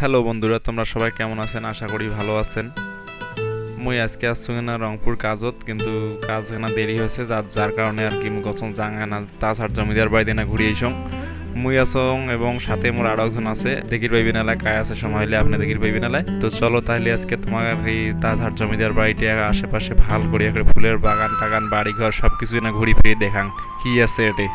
Hello বন্ধুরা, তোমরা সবাই কেমন আছেন? আশা করি ভালো আছেন। মুই আজকে আসছি না রংপুর কাজত, কিন্তু কাজ এখানে দেরি হয়েছে যার যার কারণে আর কি গছং জাঙ্গা না তাছাড় জমিদার বাড়িতে না ঘুরিয়ে আইসং মুই আসং এবং সাথে মোর আরও একজন আছে দেখির পাইবি নালায় কায় আছে সময় হলে আপনি দেখির পাইবি নালায় তো চলো তাহলে আজকে তোমার এই তাছাড় জমিদার বাড়িতে আশেপাশে ভালো করে ফুলের বাগান টাগান বাড়িঘর সব কিছুই না ঘুরি ফিরে দেখাং, কি আছে এটে?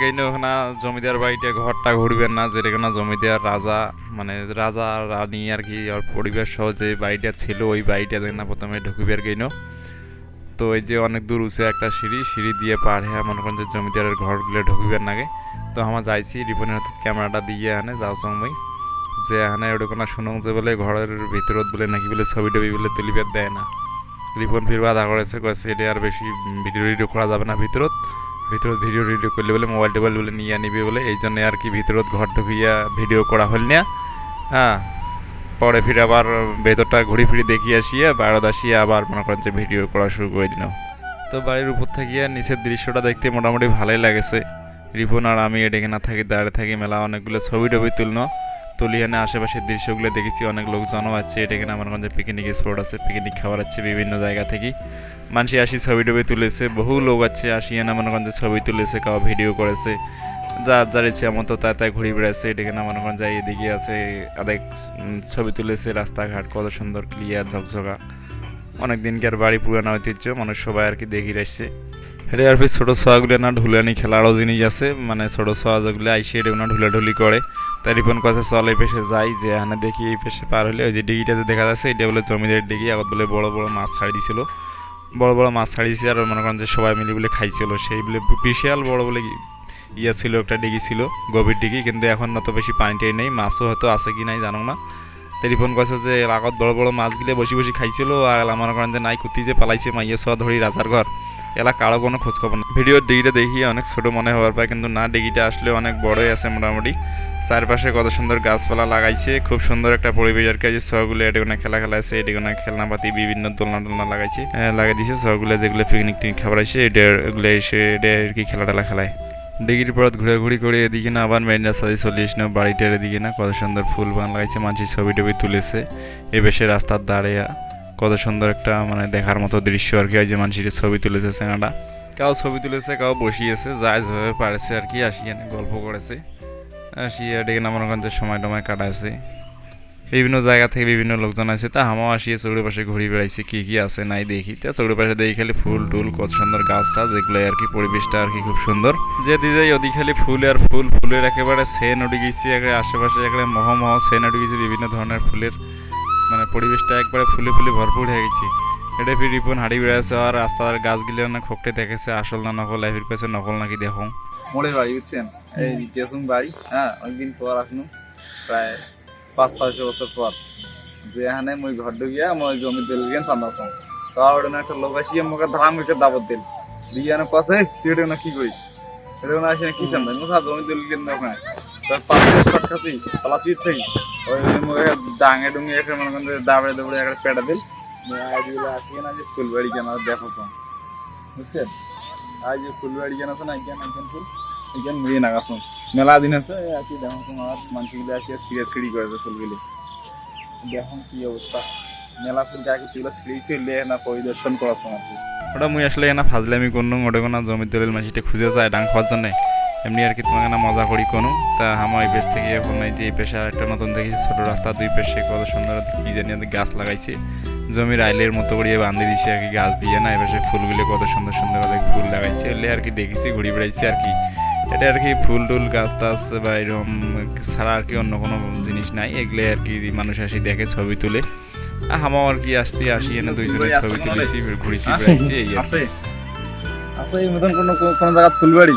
আমাকে এই জমিদার বাড়িতে ঘরটা ঘুরবেন না, যেটা জমিদার রাজা মানে রাজা, রানী আর কি, আর পরিবার সহ যে বাড়িটা ছিল, ওই বাড়িটা দেখ না প্রথমে ঢুকিবার গেইনো তো এই যে অনেক দূর উঁচু একটা সিঁড়ি সিঁড়ি দিয়ে পার হ্যাঁ মনে করেন যে জমিদারের ঘরগুলো ঢুকিবার নাগে তো আমার যাইছি, রিপনের হাতে ক্যামেরাটা দিয়ে আনে যাও সঙ্গই যে এখানে ওটা কোনো শুনুন যে বলে ঘরের ভিতরত বলে নাকি বলে ছবি টবি বলে তুলিবার দেয় না। রিপন ফির বাধা করেছে, কয়েছে এটা আর বেশি ভিডিও টিডিও করা যাবে না ভিতরত। ভিতরত ভিডিও টিডিও করলে বলে মোবাইল টোবাইল বলে নিয়ে নিবে বলে, এই জন্য আর কি ভিতরত ঘর ঢুকিয়া ভিডিও করা হল না? হ্যাঁ পরে ফিরে আবার ভেতরটা ঘুরি ফিরি দেখিয়ে আসিয়া বাইরত আসিয়া আবার মনে করেন যে ভিডিও করা শুরু করে দিল। তো বাড়ির উপর থাকিয়া নিচের দৃশ্যটা দেখতে মোটামুটি ভালোই লাগেছে। রিপন আর আমি এডেকে না থাকি দাঁড়িয়ে থাকি মেলা অনেকগুলো ছবি টবি তুলনো। তুলিয়ানে আশেপাশের দৃশ্যগুলো দেখেছি অনেক লোকজনও আছে। এটাকে না মনে করেন যে পিকনিক স্পট আছে পিকনিক খাবার আছে বিভিন্ন জায়গা থেকে। মানুষ আসি ছবি টবি তুলেছে বহু লোক আছে আসিয়া না মনে যে ছবি তুলেছে কাউ ভিডিও করেছে। যার যার ইচ্ছে মতো তাই তাই ঘুরে বেড়াচ্ছে এটাকে না মনে করেন যে এদিকে আছে উম, ছবি তুলেছে রাস্তাঘাট কত সুন্দর ক্লিয়ার ঝকঝকা। অনেক দিনকার বাড়ি পুরানো ঐতিহ্য মানুষ সবাই আর কি দেখি আসছে। এটা আর ছোটো ছোয়াগুলো না ঢুলানি খেলারও জিনিস আছে মানে ছোটো ছোয়া যেগুলো আইসে এটা না ঢুলাঢুলি করে। তাই রিপন চল এই পেশে যাই, যে এখানে দেখি এই পেশে পার হলে। ওই যে ডিগিটাতে দেখা যাচ্ছে, এটা বলে জমিদার ডিগি। আগত বলে বড় বড় মাছ ছাড়ি দিছিল। বড় বড় মাছ ছাড়ি ছাড়িয়েছে আর মনে করেন যে সবাই মিলে বলে খাইছিল। সেই বলে বিশাল বড় বলে ইয়া ছিল, একটা ডিগি ছিল, গভীর ডিগি। কিন্তু এখন অত বেশি পানি পানিটাই নেই, মাছও হয়তো আছে কি নাই জানো না। তো রিপন কাছে যে, আগত বড় বড় মাছগুলো বসে বসে খাইছিল, আর মনে করেন যে নাই কুতি যে পালাইছে, মাইয়া সোয়া ধরি রাজার ঘর। এলা কারও কোনো খোঁজ খবর না। ভিডিওর ডিগিটা দেখি, অনেক ছোট মনে হওয়ার পায়, কিন্তু না, ডিগিটা আসলে অনেক বড়ই আছে মোটামুটি। চারপাশে কত সুন্দর গাছপালা লাগাইছে, খুব সুন্দর একটা পরিবেশ আর কি। যে এডিগোনা খেলা খেলাইছে এডিগোনা খেলনাপাতি বিভিন্ন দোলনা টোলনা লাগাইছে। লাগাই দিছে ছগুলো যেগুলো পিকনিক টিকনিক খাবার আছে এগুলো এসে, এটা আর কি খেলা টেলা খেলায়। ডিগ্রির পর ঘুরে করে এদিকে না, আবার রাস্তা দিয়ে চলে এসে বাড়িটার এদিকে না, কত সুন্দর ফুল বান লাগাইছে মানুষের ছবি টবি তুলেছে। এ বেশে রাস্তার ধারে কত সুন্দর একটা মানে দেখার মতো দৃশ্য আর কি এই যে মানুষের ছবি তুলেছে সেনাটা কাউ ছবি তুলেছে কাউ বসিয়েছে যায় যেভাবে পারেছে আর কি আসিয়ে গল্প করেছে। আসিয়া ডেকে নামানগঞ্জের সময় টময় কাটাইছে। বিভিন্ন জায়গা থেকে বিভিন্ন লোকজন আছে তা হামাও আসিয়ে চৌড়ে পাশে ঘুরে বেড়াইছে, কি কি আছে নাই দেখি। তা চৌড়ে পাশে দেখি খালি ফুল টুল, কত সুন্দর গাছটা যেগুলো আর কি পরিবেশটা আর কি খুব সুন্দর। যেদি যাই ওদি খালি ফুল আর ফুল, ফুলের একেবারে সেন উঠে গেছে, একেবারে আশেপাশে একেবারে মহ মহ সেন উঠে গেছে, বিভিন্ন ধরনের ফুলের মানে পরিবেশটা একবারে ফুলে ফুলে ভরপুর হয়ে গেছে। এটা ফির রিপন হাড়ি বেড়াচ্ছে আর রাস্তার গাছগুলো না খোপটে দেখেছে আসল না নকল এফির কাছে নকল নাকি দেখো। মোড়ের বাড়ি বুঝছেন? এই গেছুম বাড়ি হ্যাঁ অনেকদিন পর আসনু প্রায় পাঁচ ছয়শো বছর পর। যে এখানে মই ঘর ঢুকিয়া মই জমি দিল গেন চান্দাসম তাও ওটা একটা লোক আসিয়া মুখে ধারাম করে দাবত দিল। দিয়ে এনে পাশে তুই এটা না কি করিস? এটা না আসে কি চান্দা মুখা জমি দিল গেন ওখানে। তার পাশে শর্ট খাচ্ছি পালা সিট থেকে। ওই মুখে ডাঙে ডুঙে একটা মনে করেন দাবড়ে দাবড়ে একটা পেটা দিল। আজ আসিয়ে না যে ফুলবাড়ি কেন দেখো বুঝছেন? আজ যে ফুলবাড়ি কেন আছে না কেন একজন ফুল? এখান মেয়ে নাগাছো মেলা দিন আছে একই দেখো তোমার মানুষগুলো আসিয়া ছিঁড়ে ছিঁড়ি করেছে ফুলগুলি। দেখুন কি অবস্থা। মেলা ফুল গায়ে যেগুলো ছিঁড়ি ছিঁড়লে না পরিদর্শন করাছে আর কি ওটা মুই আসলে এনা ফাজলামি কোনো ওটা কোনো জমির দলের মাসিটা খুঁজে যায় ডাং খাওয়ার জন্য। এমনি আর কি তোমাকে না মজা করি কোনো। তা আমার এই পেশ থেকে এখন এই যে এই পেশে আর একটা নতুন দেখি ছোট রাস্তা দুই পেশে কত সুন্দর কি জানি গাছ লাগাইছে। জমির আইলের মতো করে বান্ধে দিছে আর কি গাছ দিয়ে না এবার ফুলগুলো কত সুন্দর সুন্দর অনেক ফুল লাগাইছে। এলে আর কি দেখেছি ঘুরে বেড়াইছি আর কি। এটা আর কি ফুল টুল গাছ টাছ বা এরকম ছাড়া আর কি অন্য কোনো জিনিস নাই। এগুলো আর কি মানুষ আসি দেখে ছবি তুলে। আমাও আর কি আসছি আসি এনে দুইজনে ছবি তুলেছি ঘুরেছি? বেড়াইছি এই আছে। আছে এই মতন কোনো কোনো জায়গা ফুলবাড়ি?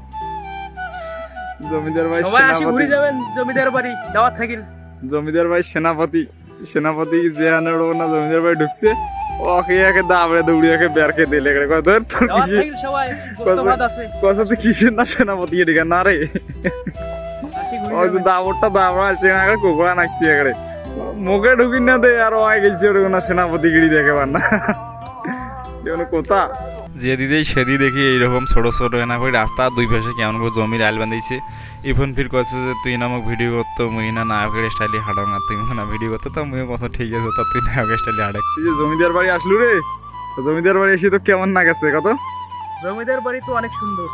জমিদার ভাই সবাই আসি ঘুরে যাবেন জমিদার বাড়ি দাওয়াত থাকিল। জমিদার ভাই সেনাপতি সেনাপতি যে না জমিদার ভাই ঢুকছে ওকে একে দাবড়ে দৌড়ি একে বের খেয়ে দিলে কয় ধর তোর কসা তুই কিসের না সেনাপতি এদিকে? না রে। ওই তো দাবরটা দাবড়া আছে এখানে কুকুরা নাকছি এখানে। মুখে ঢুকি না দে আর ওই গেছি ওটা না সেনাপতি গিরি দেখে পার না। কোথা? যে দিদি সেদি দেখি এইরকম ছোট ছোট এনা করে রাস্তা দুই পাশে কেমন করে জমির আল বান্ধাইছে ইফোন ফির কছে যে তুই নামক ভিডিও করতো মুই না নায়কের স্টাইলে হাঁটাও না তুই না ভিডিও করতো। তা মুই বছর ঠিক আছে তা তুই নায়কের স্টাইলে হাঁটে। তুই যে জমিদার বাড়ি আসলু রে জমিদার বাড়ি এসে তো কেমন না গেছে কত? জমিদার বাড়ি তো অনেক সুন্দর।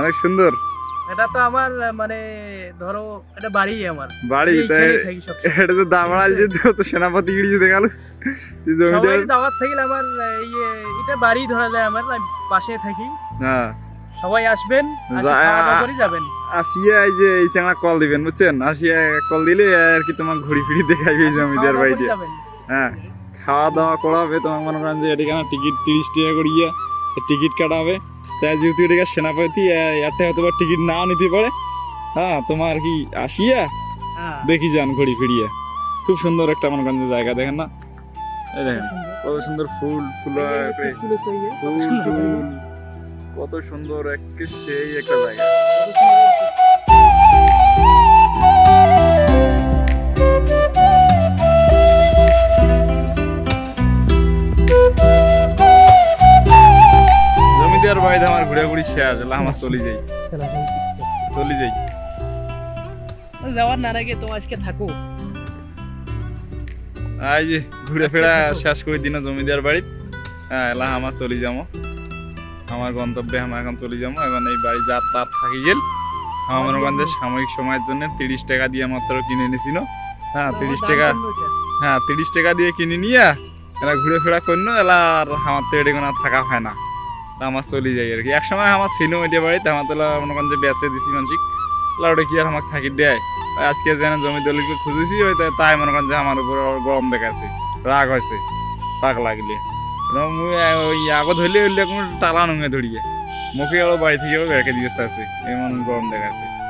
অনেক সুন্দর? এটা তো আমার মানে ধরো এটা বাড়ি আমার। বাড়ি। এটা তো দামড়াল যে তো সেনাপতি গিরি যে দেখাল তুই জমিদার দাওয়াত থাকিল আমার এটা বাড়ি ধরা যায় আমার পাশে থাকি। হ্যাঁ। সবাই আসবেন করে যাবেন। আসিয়া এই যে এই চেঙ্গা কল দিবেন বুঝছেন? আসিয়া কল দিলে আর কি তোমার ঘুরি ফিরি দেখাইবে এই জমিদার করে বাড়িতে। হ্যাঁ। খাওয়া দাওয়া করাবে তোমার মনে করেন যে এটি কেন টিকিট তিরিশ টাকা করিয়া টিকিট কাটাবে। তাই যেহেতু এটা সেনাপতি একটা হয়তো বা টিকিট নাও নিতে পারে। হ্যাঁ তোমার কি আসিয়া হ্যাঁ। দেখি যান ঘুরি ফিরিয়া। খুব সুন্দর একটা মনে করেন জায়গা দেখেন না? এই দেখেন কত সুন্দর ফুল ফুল ফুল। কত সুন্দর। একটা সেই একটা জায়গা। শেষ হলো আমার চলে যাই। চলে যাই। যাওয়ার না আগে তো আজকে থাকো। যে ঘুরে ফেরা শেষ করে দিন জমিদার বাড়িত হ্যাঁ এলা আমার চলে যাব। আমার গন্তব্যে আমার এখন চলে যাব। এখন এই বাড়ি যা তার থাকি গেল। আমার যে সাময়িক সময়ের জন্য তিরিশ টাকা দিয়ে মাত্র কিনে নিছিল হ্যাঁ তিরিশ টাকা হ্যাঁ তিরিশ টাকা দিয়ে কিনে নিয়ে এলা ঘুরে ফেরা করল। এলা আর আমার তো এটি থাকা হয় না। আমার চলে যাই আর কি। এক সময় আমার ছিল ওইটা বাড়িতে আমার তো মনে করেন যে বেঁচে দিছি মানসিক। এলা কি আর আমাকে থাকি দেয় আজকে যেন জমি দলিলকে খুঁজেছি ওই তাই- মনে করেন যে আমার উপরে গরম দেখাছে রাগ হয়েছে পাক লাগলে। ওই আগত হইলে কোনো টালা নুঙে ধরিয়ে মুখে আরও বাড়ি থেকে বেড়কে দিয়ে আছে এমন গরম দেখাছে